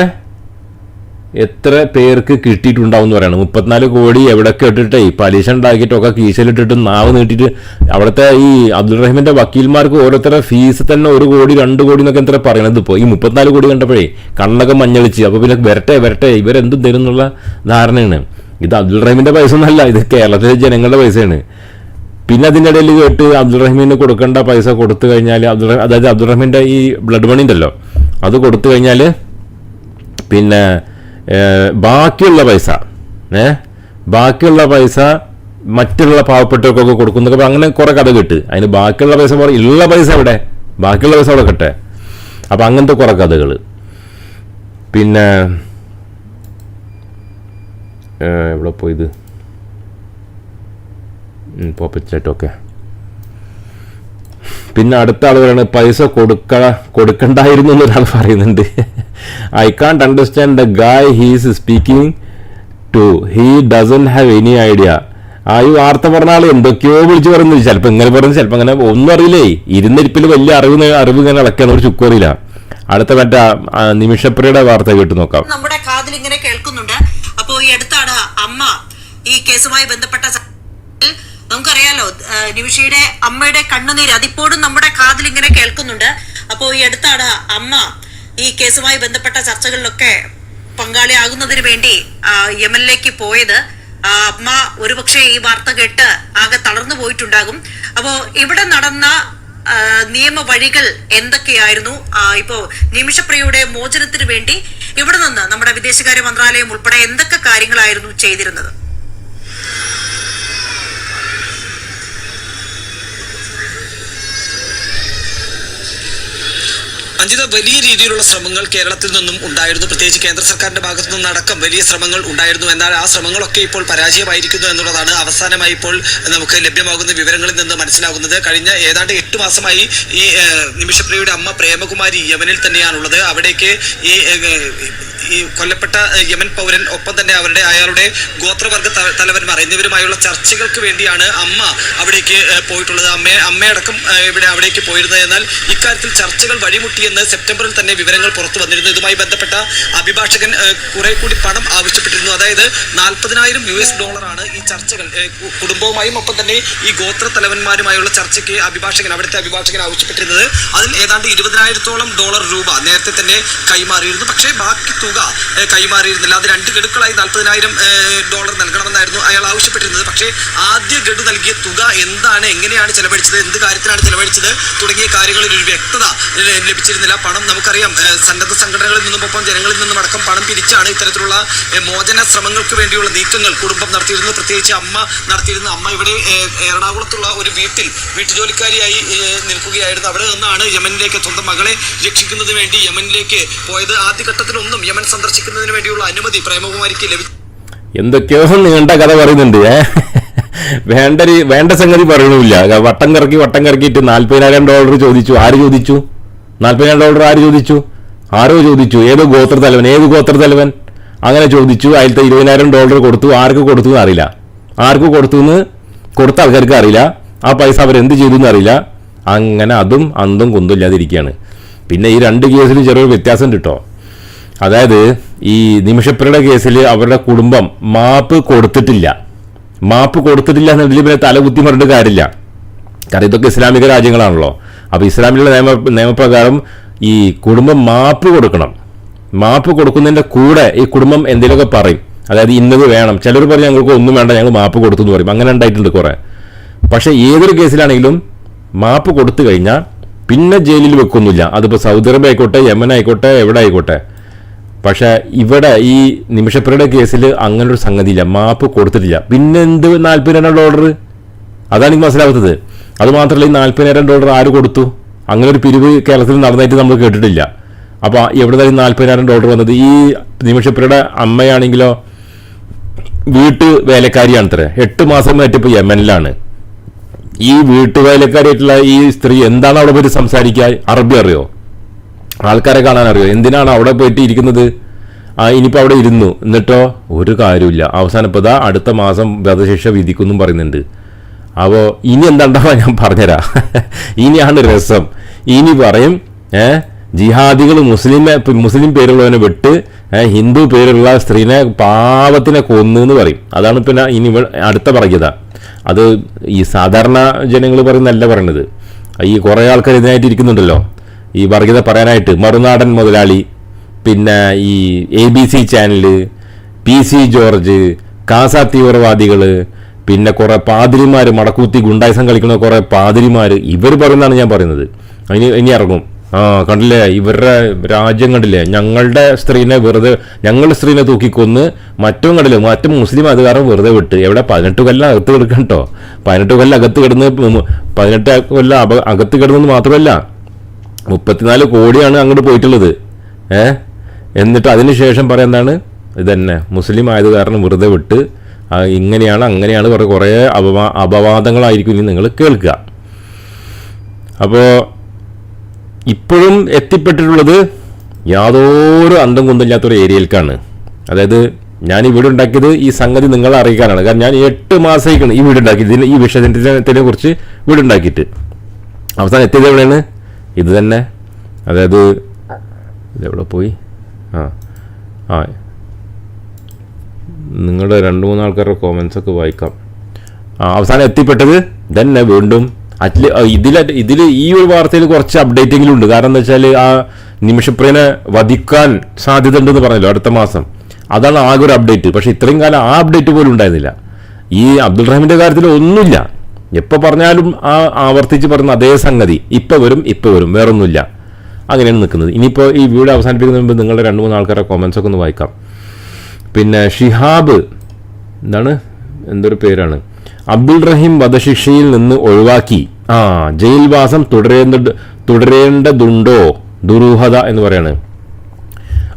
എത്ര പേർക്ക് കിട്ടിയിട്ടുണ്ടാവും എന്ന് പറയണം. മുപ്പത്തിനാല് കോടി എവിടെയൊക്കെ ഇട്ടിട്ടേ പലിശ ഉണ്ടാക്കിയിട്ടൊക്കെ കീശലിട്ടിട്ട് നാവ് നീട്ടിയിട്ട് അവിടുത്തെ ഈ അബ്ദുൾ റഹീമിന്റെ വക്കീൽമാർക്ക് ഓരോരുത്തരുടെ ഫീസ് തന്നെ ഒരു കോടി രണ്ട് കോടി എന്നൊക്കെ എത്ര പറയണത് ഇപ്പോൾ ഈ മുപ്പത്തിനാല് കോടി കണ്ടപ്പോഴേ കണ്ണൊക്കെ മഞ്ഞളിച്ച്. അപ്പോൾ പിന്നെ വരട്ടെ വരട്ടെ ഇവരെന്തും തരും എന്നുള്ള ധാരണയാണ്. ഇത് അബ്ദുൾ റഹീമിന്റെ പൈസ ഒന്നല്ല ഇത് കേരളത്തിലെ ജനങ്ങളുടെ പൈസയാണ്. പിന്നെ അതിന്റെ ഇടയിൽ കേട്ട് അബ്ദുറഹിമിന് കൊടുക്കേണ്ട പൈസ കൊടുത്തു കഴിഞ്ഞാൽ അബ്ദുൾ അതായത് അബ്ദുറഹിമിന്റെ ഈ ബ്ലഡ് മണി ഉണ്ടല്ലോ അത് കൊടുത്തു കഴിഞ്ഞാൽ പിന്നെ ബാക്കിയുള്ള പൈസ ഏ ബാക്കിയുള്ള പൈസ മറ്റുള്ള പാവപ്പെട്ടവർക്കൊക്കെ അപ്പോൾ അങ്ങനെ കുറേ കഥ കിട്ട്. അതിന് ബാക്കിയുള്ള പൈസ പോലെ ഉള്ള പൈസ എവിടെ? ബാക്കിയുള്ള പൈസ അവിടെ കിട്ടെ. അപ്പം അങ്ങനത്തെ കുറേ കഥകൾ പിന്നെ എവിടെ പോയത്? പോപ്പച്ചായിട്ടൊക്കെ പിന്നെ അടുത്ത ആൾ പറയുന്നത് പൈസ കൊടുക്ക കൊടുക്കണ്ടായിരുന്നു എന്നൊരാൾ പറയുന്നുണ്ട്. I can't understand the guy he's speaking to he doesn't have any idea ആ ഈ വാർത്ത പറഞ്ഞ ആൾ എന്തൊക്കെയോ വിളിച്ചു പറയുന്നത് ചിലപ്പോൾ ഇങ്ങനെ പറയുന്നത് ചിലപ്പോൾ അങ്ങനെ ഒന്നും അറിയില്ലേ? ഇരുന്നിരിപ്പിൽ വലിയ അറിവ് അറിവ് ഇങ്ങനെ ഇളക്കാണ് ഒരു ചുക്കും അറിയില്ല. അടുത്ത മറ്റേ നിമിഷപ്രിയുടെ വാർത്ത കേട്ട് നോക്കാം. നമ്മുടെ കാതിൽ ഇങ്ങനെ കേൾക്കുന്നുണ്ട്. അപ്പോൾ ഈ അടുത്താണ് അമ്മ ഈ കേസുമായി ബന്ധപ്പെട്ട നമുക്കറിയാലോ നിമിഷയുടെ അമ്മയുടെ കണ്ണുനീര് അതിപ്പോഴും നമ്മുടെ കാതിൽ ഇങ്ങനെ കേൾക്കുന്നുണ്ട്. അപ്പോ ഈ അടുത്താണ് അമ്മ ഈ കേസുമായി ബന്ധപ്പെട്ട ചർച്ചകളിലൊക്കെ പങ്കാളിയാകുന്നതിന് വേണ്ടി യമനിലേക്ക് പോയത്. അമ്മ ഒരുപക്ഷെ ഈ വാർത്ത കേട്ട് ആകെ തളർന്നു പോയിട്ടുണ്ടാകും. അപ്പോ ഇവിടെ നടന്ന നിയമ വഴികൾ എന്തൊക്കെയായിരുന്നു? ഇപ്പോ നിമിഷപ്രിയയുടെ മോചനത്തിന് വേണ്ടി ഇവിടെ നിന്ന് നമ്മുടെ വിദേശകാര്യ മന്ത്രാലയം ഉൾപ്പെടെ എന്തൊക്കെ കാര്യങ്ങളായിരുന്നു ചെയ്തിരുന്നത്? അഞ്ജിത വലിയ രീതിയിലുള്ള ശ്രമങ്ങൾ കേരളത്തിൽ നിന്നും ഉണ്ടായിരുന്നു. പ്രത്യേകിച്ച് കേന്ദ്ര സർക്കാരിന്റെ ഭാഗത്തു നിന്നും നിന്നടക്കം വലിയ ശ്രമങ്ങൾ ഉണ്ടായിരുന്നു. എന്നാൽ ആ ശ്രമങ്ങളൊക്കെ ഇപ്പോൾ പരാജയമായിരിക്കുന്നു എന്നുള്ളതാണ് അവസാനമായി ഇപ്പോൾ നമുക്ക് ലഭ്യമാകുന്ന വിവരങ്ങളിൽ നിന്ന് മനസ്സിലാകുന്നത്. കഴിഞ്ഞ ഏതാണ്ട് എട്ട് മാസമായി ഈ നിമിഷപ്രിയയുടെ അമ്മ പ്രേമകുമാരി യവനിൽ തന്നെയാണുള്ളത്. അവിടേക്ക് ഈ ഈ കൊല്ലപ്പെട്ട യമൻ പൗരൻ ഒപ്പം തന്നെ അവരുടെ അയാളുടെ ഗോത്രവർഗ തലവന്മാർ എന്നിവരുമായുള്ള ചർച്ചകൾക്ക് വേണ്ടിയാണ് അമ്മ അവിടേക്ക് പോയിട്ടുള്ളത്. അമ്മയെ അമ്മയടക്കം ഇവിടെ അവിടേക്ക് പോയിരുന്നത്. എന്നാൽ ഇക്കാര്യത്തിൽ ചർച്ചകൾ വഴിമുട്ടിയെന്ന് സെപ്റ്റംബറിൽ തന്നെ വിവരങ്ങൾ പുറത്തു വന്നിരുന്നു. ഇതുമായി ബന്ധപ്പെട്ട അഭിഭാഷകൻ കുറെ കൂടി പണം ആവശ്യപ്പെട്ടിരുന്നു. അതായത് നാൽപ്പതിനായിരം യു എസ് ഡോളറാണ് ഈ ചർച്ചകൾ. കുടുംബവുമായും ഒപ്പം തന്നെ ഈ ഗോത്ര തലവന്മാരുമായുള്ള ചർച്ചയ്ക്ക് അഭിഭാഷകൻ അവിടുത്തെ അഭിഭാഷകൻ ആവശ്യപ്പെട്ടിരുന്നത്. അതിൽ ഏതാണ്ട് ഇരുപതിനായിരത്തോളം ഡോളർ രൂപ നേരത്തെ തന്നെ കൈമാറിയിരുന്നു. പക്ഷേ ബാക്കി തുക കൈമാറിയിരുന്നില്ല. അത് രണ്ട് ഗഡുക്കളായി നാൽപ്പതിനായിരം ഡോളർ നൽകണമെന്നായിരുന്നു അയാൾ ആവശ്യപ്പെട്ടിരുന്നത്. പക്ഷേ ആദ്യ ഗഡു നൽകിയ തുക എന്താണ് എങ്ങനെയാണ് ചെലവഴിച്ചത് എന്ത് കാര്യത്തിലാണ് ചെലവഴിച്ചത് തുടങ്ങിയ കാര്യങ്ങളിൽ ഒരു വ്യക്തത ലഭിച്ചിരുന്നില്ല. പണം നമുക്കറിയാം സന്നദ്ധ സംഘടനകളിൽ നിന്നും ഒപ്പം ജനങ്ങളിൽ നിന്നും അടക്കം പണം പിരിച്ചാണ് ഇത്തരത്തിലുള്ള മോചന ശ്രമങ്ങൾക്ക് വേണ്ടിയുള്ള നീക്കങ്ങൾ കുടുംബം നടത്തിയിരുന്നത്. പ്രത്യേകിച്ച് അമ്മ നടത്തിയിരുന്ന അമ്മ ഇവിടെ എറണാകുളത്തുള്ള ഒരു വീട്ടിൽ വീട്ടുജോലിക്കാരിയായി നിൽക്കുകയായിരുന്നു. അവിടെ നിന്നാണ് യമനിലേക്ക് സ്വന്തം മകളെ രക്ഷിക്കുന്നതിന് വേണ്ടി യമനിലേക്ക് പോയത്. ആദ്യഘട്ടത്തിലൊന്നും യമൻ സന്ദർശിക്കുന്നതിന് വേണ്ടിയുള്ള അനുമതി പ്രേമകുമാരിക്ക് ലഭിച്ചു എന്തൊക്കെയോ നീണ്ട കഥ പറയുന്നുണ്ട് വേണ്ട വേണ്ട സംഗതി പറയണമില്ല. വട്ടം കറക്കി വട്ടം കറക്കിയിട്ട് നാൽപ്പതിനായിരം ഡോളർ ചോദിച്ചു. ആര് ചോദിച്ചു? നാൽപ്പതിനായിരം ഡോളർ ആര് ചോദിച്ചു? ആരോ ചോദിച്ചു. ഏതോ ഗോത്ര തലവൻ ഏത് ഗോത്ര തലവൻ അങ്ങനെ ചോദിച്ചു. അതിലത്തെ ഇരുപതിനായിരം ഡോളർ കൊടുത്തു. ആർക്ക് കൊടുത്തു എന്ന് അറിയില്ല ആർക്ക് കൊടുത്തു എന്ന് കൊടുത്ത ആൾക്കാർക്ക് അറിയില്ല. ആ പൈസ അവരെന്ത് ചെയ്തു എന്ന് അറിയില്ല അങ്ങനെ അതും അന്തും കുന്തും ഇല്ലാതിരിക്കുകയാണ്. പിന്നെ ഈ രണ്ട് കേസിലും ചെറിയൊരു വ്യത്യാസം കേട്ടോ അതായത് ഈ നിമിഷപ്രയുടെ കേസിൽ അവരുടെ കുടുംബം മാപ്പ് കൊടുത്തിട്ടില്ല. മാപ്പ് കൊടുത്തിട്ടില്ല എന്നതിൽ പിന്നെ തലകുത്തി മറിട്ട് കാര്യമില്ല. കാരണം ഇതൊക്കെ ഇസ്ലാമിക രാജ്യങ്ങളാണല്ലോ. അപ്പോൾ ഇസ്ലാമിലുള്ള നിയമ നിയമപ്രകാരം ഈ കുടുംബം മാപ്പ് കൊടുക്കണം. മാപ്പ് കൊടുക്കുന്നതിന്റെ കൂടെ ഈ കുടുംബം എന്തെങ്കിലുമൊക്കെ പറയും. അതായത് ഇന്നത് വേണം. ചിലർ പറയും ഞങ്ങൾക്ക് ഒന്നും വേണ്ട ഞങ്ങൾ മാപ്പ് കൊടുത്തു എന്ന് പറയും. അങ്ങനെ ഉണ്ടായിട്ടുണ്ട് കുറേ. പക്ഷേ ഏതൊരു കേസിലാണെങ്കിലും മാപ്പ് കൊടുത്തു കഴിഞ്ഞാൽ പിന്നെ ജയിലിൽ വെക്കൊന്നുമില്ല അതിപ്പോൾ സൗദി അറേബ്യ ആയിക്കോട്ടെ യമൻ ആയിക്കോട്ടെ എവിടെ ആയിക്കോട്ടെ. പക്ഷേ ഇവിടെ ഈ നിമിഷപ്രയുടെ കേസിൽ അങ്ങനൊരു സംഗതിയില്ല. മാപ്പ് കൊടുത്തിട്ടില്ല. പിന്നെ എന്ത് നാൽപ്പതിനായിരം ഡോളർ അതാണ് എനിക്ക് മനസ്സിലാവുന്നത് അതുമാത്രമല്ല ഈ നാൽപ്പതിനായിരം ഡോളർ ആര് കൊടുത്തു? അങ്ങനെ ഒരു പിരിവ് കേരളത്തിൽ നടന്നായിട്ട് നമ്മൾ കേട്ടിട്ടില്ല. അപ്പോൾ എവിടെ നിന്ന് നാൽപ്പതിനായിരം ഡോളർ വന്നത്? ഈ നിമിഷപ്രയുടെ അമ്മയാണെങ്കിലോ വീട്ടു വേലക്കാരിയാണത്രേ. എട്ട് മാസം മറ്റിപ്പോൾ യമനിലാണ്. ഈ വീട്ടുവേലക്കാരായിട്ടുള്ള ഈ സ്ത്രീ എന്താണ് അവിടെ പോയിട്ട് സംസാരിക്കുക? അറബി അറിയോ? ആൾക്കാരെ കാണാൻ അറിയോ എന്തിനാണ് അവിടെ പോയിട്ട് ഇരിക്കുന്നത്? ആ ഇനിയിപ്പോൾ അവിടെ ഇരുന്നു. എന്നിട്ടോ? ഒരു കാര്യമില്ല അവസാനം ഇപ്പോൾ ദാ അടുത്ത മാസം വധശിക്ഷ വിധിക്കുന്നും പറയുന്നുണ്ട്. അപ്പോൾ ഇനി എന്താണ്ടാവാ ഞാൻ പറഞ്ഞുതരാം. ഇനിയാണ് രസം. ഇനി പറയും ഏ ജിഹാദികൾ മുസ്ലിം മുസ്ലിം പേരുള്ളവനെ വിട്ട് ഹിന്ദു പേരുള്ള സ്ത്രീനെ പാവത്തിനെ കൊന്നു എന്ന് പറയും. അതാണ് പിന്നെ ഇനി അടുത്ത പറയുക അത് ഈ സാധാരണ ജനങ്ങൾ പറയുന്നതല്ല പറയണത്. ഈ കുറേ ആൾക്കാർ ഇതിനായിട്ട് ഇരിക്കുന്നുണ്ടല്ലോ. ഈ വർഗീയത പറയാനായിട്ട് മറുനാടൻ മുതലാളി പിന്നെ ഈ A B C channel P C George കാസ തീവ്രവാദികൾ പിന്നെ കുറേ പാതിരിമാർ മടക്കൂത്തി ഗുണ്ടായിസം കളിക്കുന്ന കുറേ പാതിരിമാർ ഇവർ പറയുന്നതാണ് ഞാൻ പറയുന്നത്. അതിന് ഇനി ഇറങ്ങും. ആ കണ്ടില്ലേ? ഇവരുടെ രാജ്യം കണ്ടില്ലേ? ഞങ്ങളുടെ സ്ത്രീനെ വെറുതെ ഞങ്ങളുടെ സ്ത്രീനെ തൂക്കിക്കൊന്ന് മറ്റും കണ്ടില്ലേ. മറ്റും മുസ്ലിം അതുകാരം വെറുതെ വിട്ട്. എവിടെ? പതിനെട്ട് കൊല്ലം അകത്ത് കിടക്കണം കേട്ടോ പതിനെട്ട് കൊല്ലം അകത്ത് കിടന്ന് പതിനെട്ട് കൊല്ലം അകത്ത് കിടന്നെന്ന് മാത്രമല്ല. മുപ്പത്തിനാല് കോടിയാണ് അങ്ങോട്ട് പോയിട്ടുള്ളത്. ഏ? എന്നിട്ട് അതിനുശേഷം പറയുന്നതാണ് ഇതന്നെ. മുസ്ലിം ആയത് കാരണം വെറുതെ വിട്ട് ഇങ്ങനെയാണ് അങ്ങനെയാണ് കുറേ കുറേ അപവാ അപവാദങ്ങളായിരിക്കും ഇനി നിങ്ങൾ കേൾക്കുക. അപ്പോൾ ഇപ്പോഴും എത്തിപ്പെട്ടിട്ടുള്ളത് യാതൊരു അന്തം കുന്തമില്ലാത്തൊരു ഏരിയയിലേക്കാണ്. അതായത് ഞാൻ ഈ വീട് ഉണ്ടാക്കിയത് ഈ സംഗതി നിങ്ങളെ അറിയിക്കാനാണ്. കാരണം ഞാൻ എട്ട് മാസമായിക്കാണ് ഈ വീട് ഉണ്ടാക്കി ഈ വിഷയത്തിനെ കുറിച്ച് വീടുണ്ടാക്കിയിട്ട് അവസാനം എത്തിയത് എവിടെയാണ്? ഇത് തന്നെ? അതായത് ഇതെവിടെ പോയി? ആ ആ. നിങ്ങളുടെ രണ്ട് മൂന്ന് ആൾക്കാരുടെ കോമൻസ് ഒക്കെ വായിക്കാം. അവസാനം എത്തിപ്പെട്ടത് തന്നെ വീണ്ടും. അറ്റ്ലി ഇതിൽ ഇതിൽ ഈ ഒരു വാർത്തയിൽ കുറച്ച് അപ്ഡേറ്റെങ്കിലും ഉണ്ട്. കാരണം എന്താ വെച്ചാൽ ആ നിമിഷപ്രിയനെ വധിക്കാൻ സാധ്യത ഉണ്ടെന്ന് പറഞ്ഞല്ലോ അടുത്ത മാസം. അതാണ് ആകെ ഒരു അപ്ഡേറ്റ് പക്ഷേ ഇത്രയും കാലം ആ അപ്ഡേറ്റ് പോലും ഉണ്ടായിരുന്നില്ല. ഈ അബ്ദുൾ റഹീമിന്റെ കാര്യത്തിൽ ഒന്നുമില്ല. എപ്പോൾ പറഞ്ഞാലും ആ ആവർത്തിച്ച് പറയുന്ന അതേ സംഗതി. ഇപ്പം വരും ഇപ്പം വരും വേറൊന്നുമില്ല. അങ്ങനെയാണ് നിൽക്കുന്നത്. ഇനിയിപ്പോൾ ഈ വീഡിയോ അവസാനിപ്പിക്കുന്നതിന് മുമ്പ് നിങ്ങളുടെ രണ്ട് മൂന്ന് ആൾക്കാരുടെ കോമൻസ് ഒക്കെ ഒന്ന് വായിക്കാം. പിന്നെ ഷിഹാബ് എന്താണ്? എന്തൊരു പേരാണ്? അബ്ദുൾ റഹീം വധശിക്ഷയിൽ നിന്ന് ഒഴിവാക്കി. ആ ജയിൽവാസം തുടരേണ്ട തുടരേണ്ടതുണ്ടോ? ദുരൂഹത എന്ന് പറയാണ്.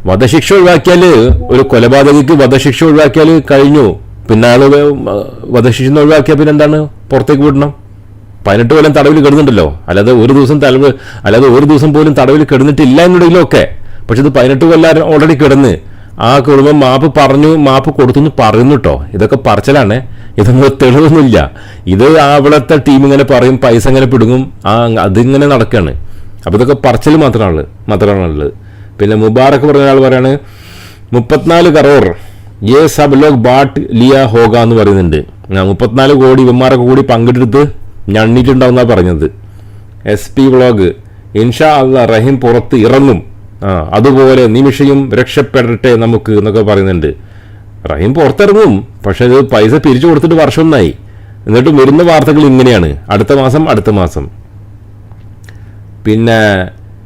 വധശിക്ഷ ഒഴിവാക്കിയാൽ ഒരു കൊലപാതകയ്ക്ക് വധശിക്ഷ ഒഴിവാക്കിയാൽ കഴിഞ്ഞു. പിന്നെ അയാൾ വധശിക്ഷ ഒഴിവാക്കിയാൽ പിന്നെ എന്താണ് പുറത്തേക്ക് വിടണം. പതിനെട്ട് കൊല്ലം തടവിൽ കിടന്നുണ്ടല്ലോ. അല്ലാതെ ഒരു ദിവസം തലവ് അല്ലാതെ ഒരു ദിവസം പോലും തടവിൽ കിടന്നിട്ടില്ല എന്നുണ്ടെങ്കിലും ഒക്കെ പക്ഷെ ഇത് പതിനെട്ട് കൊല്ലം ഓൾറെഡി കിടന്ന് ആ കുടുംബം മാപ്പ് പറഞ്ഞു മാപ്പ് കൊടുത്തു എന്ന് പറയുന്നു കേട്ടോ ഇതൊക്കെ പറച്ചിലാണ്. ഇതൊന്നും തെളിവൊന്നുമില്ല. ഇത് അവിടുത്തെ ടീം ഇങ്ങനെ പറയും പൈസ ഇങ്ങനെ പിടുങ്ങും. ആ അതിങ്ങനെ നടക്കുകയാണ് അപ്പോൾ ഇതൊക്കെ പറച്ചിൽ മാത്രമാണ് മാത്രമാണുള്ളത് പിന്നെ മുബാറക്ക് പറഞ്ഞ ആൾ പറയാണ് മുപ്പത്തിനാല് കറോർ ഏ സബ് ലോക് ബാട്ട് ലിയ ഹോഗ എന്ന് പറയുന്നുണ്ട്. മുപ്പത്തിനാല് കോടി ഇവന്മാരൊക്കെ കൂടി പങ്കെടുത്ത് ഞണ്ണിട്ടുണ്ടാവുന്ന പറഞ്ഞത്. എസ് പി വ്ളോഗ് ഇൻഷാ അല്ല റഹീം പുറത്ത് ഇറങ്ങും. ആ അതുപോലെ നിമിഷയും രക്ഷപ്പെടട്ടെ നമുക്ക് എന്നൊക്കെ പറയുന്നുണ്ട്. റഹീം പുറത്തിറങ്ങും പക്ഷെ ഇത് പൈസ പിരിച്ചു കൊടുത്തിട്ട് വർഷമൊന്നായി. എന്നിട്ട് വരുന്ന വാർത്തകൾ ഇങ്ങനെയാണ്. അടുത്ത മാസം അടുത്ത മാസം. പിന്നെ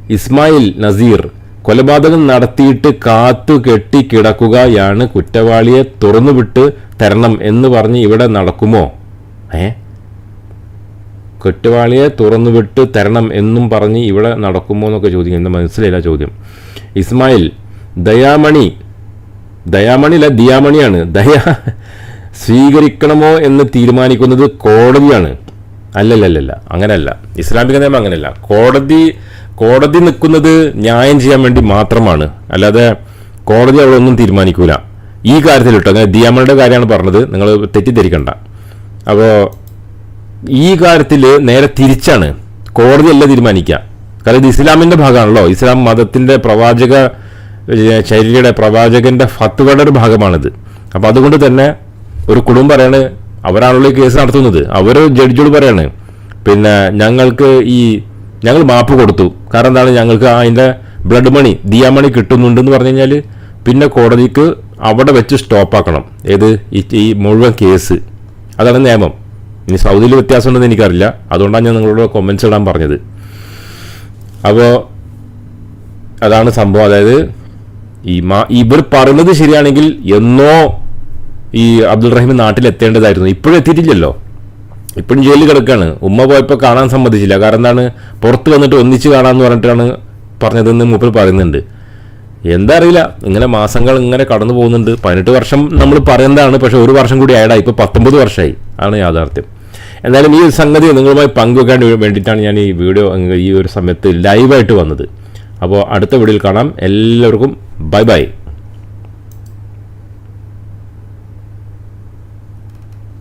ഇസ്മായിൽ നസീർ കൊലപാതകം നടത്തിയിട്ട് കാത്തു കെട്ടി കിടക്കുകയാണ് കുറ്റവാളിയെ തുറന്നുവിട്ട് തരണം എന്ന് പറഞ്ഞ് ഇവിടെ നടക്കുമോ? ഏ? കുറ്റവാളിയെ തുറന്നുവിട്ട് തരണം എന്നും പറഞ്ഞ് ഇവിടെ നടക്കുമോ എന്നൊക്കെ ചോദിക്കും. എന്താ മനസ്സിലായില്ല ചോദ്യം. ഇസ്മായിൽ ദയാമണി ദയാമണി അല്ല ദിയാമണിയാണ്. ദയ സ്വീകരിക്കണമോ എന്ന് തീരുമാനിക്കുന്നത് കോടതിയാണ്. അല്ലല്ലല്ല അങ്ങനെയല്ല ഇസ്ലാമിക നിയമം അങ്ങനെയല്ല കോടതി കോടതി നിൽക്കുന്നത് ന്യായം ചെയ്യാൻ വേണ്ടി മാത്രമാണ്. അല്ലാതെ കോടതി അവിടെ ഒന്നും തീരുമാനിക്കൂല. ഈ കാര്യത്തിൽ കേട്ടോ അങ്ങനെ ദിയാമണിയുടെ കാര്യമാണ് പറഞ്ഞത് നിങ്ങൾ തെറ്റിദ്ധരിക്കണ്ട. അപ്പോൾ ഈ കാര്യത്തിൽ നേരെ തിരിച്ചാണ് കോടതിയല്ല തീരുമാനിക്കുക കാരണം ഇത് ഇസ്ലാമിന്റെ ഭാഗമാണല്ലോ. ഇസ്ലാം മതത്തിന്റെ പ്രവാചക ശൈലിയുടെ പ്രവാചകന്റെ ഫത്തുകളുടെ ഒരു ഭാഗമാണിത്. അപ്പോൾ അതുകൊണ്ട് തന്നെ ഒരു കുടുംബം പറയാണ് അവരാണല്ലോ ഈ കേസ് നടത്തുന്നത്. അവർ ജഡ്ജിയോട് പറയാണ് പിന്നെ ഞങ്ങൾക്ക് ഈ ഞങ്ങൾ മാപ്പ് കൊടുത്തു. കാരണം എന്താണ്? ഞങ്ങൾക്ക് അതിന്റെ ബ്ലഡ് മണി ദിയ മണി കിട്ടുന്നുണ്ടെന്ന് പറഞ്ഞു കഴിഞ്ഞാൽ പിന്നെ കോടതിക്ക് അവിടെ വെച്ച് സ്റ്റോപ്പാക്കണം ഏത്? ഈ മുഴുവൻ കേസ് അതാണ് നിയമം. ഇനി സൗദിയിൽ വ്യത്യാസമുണ്ടെന്ന് എനിക്കറിയില്ല. അതുകൊണ്ടാണ് ഞാൻ നിങ്ങളോട് കൊമൻസ് ഇടാൻ പറഞ്ഞത്. അപ്പോൾ അതാണ് സംഭവം. അതായത് ഈ മാ ഇവർ പറയുന്നത് ശരിയാണെങ്കിൽ എന്നോ ഈ അബ്ദുൾ റഹീം നാട്ടിൽ എത്തേണ്ടതായിരുന്നു ഇപ്പോഴും എത്തിയിട്ടില്ലല്ലോ. ഇപ്പോഴും ജയിലിൽ കിടക്കുകയാണ് ഉമ്മ പോയപ്പോൾ കാണാൻ സമ്മതിച്ചില്ല. കാരണം എന്താണ്? പുറത്ത് വന്നിട്ട് ഒന്നിച്ച് കാണാമെന്ന് പറഞ്ഞിട്ടാണ് പറഞ്ഞതെന്ന് മൂപ്പർ പറയുന്നുണ്ട്. എന്താ അറിയില്ല. ഇങ്ങനെ മാസങ്ങൾ ഇങ്ങനെ കടന്നു പോകുന്നുണ്ട്. പതിനെട്ട് വർഷം നമ്മൾ പറയുന്നതാണ്. പക്ഷേ ഒരു വർഷം കൂടി ആയടാ ഇപ്പോൾ പത്തൊമ്പത് വർഷമായി. ആണ് യാഥാർത്ഥ്യം. എന്തായാലും ഈ സംഗതി നിങ്ങളുമായി പങ്കുവെക്കാൻ വേണ്ടിയിട്ടാണ് ഞാൻ ഈ വീഡിയോ ഈ ഒരു സമയത്ത് ലൈവായിട്ട് വന്നത്. അപ്പോൾ അടുത്ത വീഡിയോയിൽ കാണാം. എല്ലാവർക്കും ബൈ ബൈ.